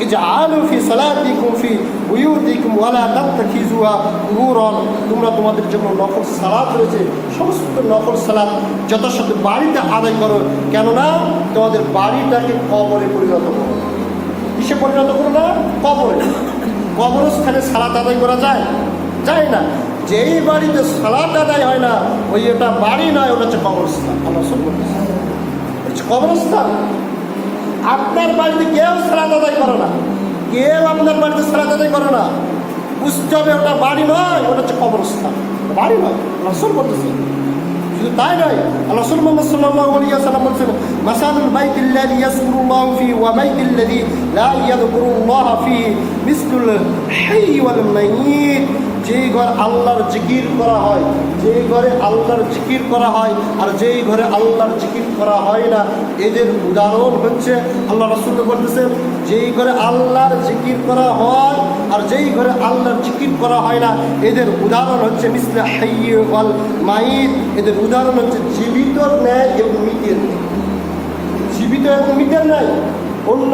اجعلوا في صلاتكم في بيوتكم ولا تتخذوها قبورا তোমরা তোমাদের জন্য নফল সালাত রয়েছে সমস্ত নফল সালাত যথাসাধ্য বাড়িতে আদায় করো কেননা তোমাদের বাড়িটাকে কবরে পরিণত করো কিসে পরিণত করো না কবরে কবরস্থানে সালাত আদায় করা যায় যায় না যেই বাড়িতে সালাত আদায় হয় না ওই ওটা বাড়ি নয় ওটা হচ্ছে কবরস্থান আল্লাহ রসুল বলেছে। হচ্ছে কবরস্থান আপনার বাড়িতে কেউ সালাত আদায় করে না। বুঝতে হবে ওটা বাড়ি নয়, ওটা হচ্ছে কবরস্থান। বাড়ি নয়, রসুল বলতেছে। শুধু তাই নয় রসুল মোহাম্মদ সাল্লাল্লাহু আলাইহি ওয়াসাল্লাম বলছেন, মাসালুল বাইতিল্লাযী ইয়াযকুরুল্লাহু ফি ওয়া বাইতিল্লাযী লা ইয়াযকুরুল্লাহ ফি মিসলুল হাইয়্যি ওয়াল মাইয়িত। যেই ঘর আল্লাহর জিকির করা হয়, যেই ঘরে আল্লাহর জিকির করা হয় আর যেই ঘরে আল্লাহর জিকির করা হয় না, এদের উদাহরণ হচ্ছে আল্লাহ রসুল বলতেছে, যেই ঘরে আল্লাহর জিকির করা হয় আর যেই ঘরে আল্লাহর জিকির করা হয় না, এদের উদাহরণ হচ্ছে মিসলে হাইয়ে ওয়াল মাইদ এদের উদাহরণ হচ্ছে জীবিত ন্যায় এবং মৃতের। জীবিত এবং মৃতের ন্যায় অন্য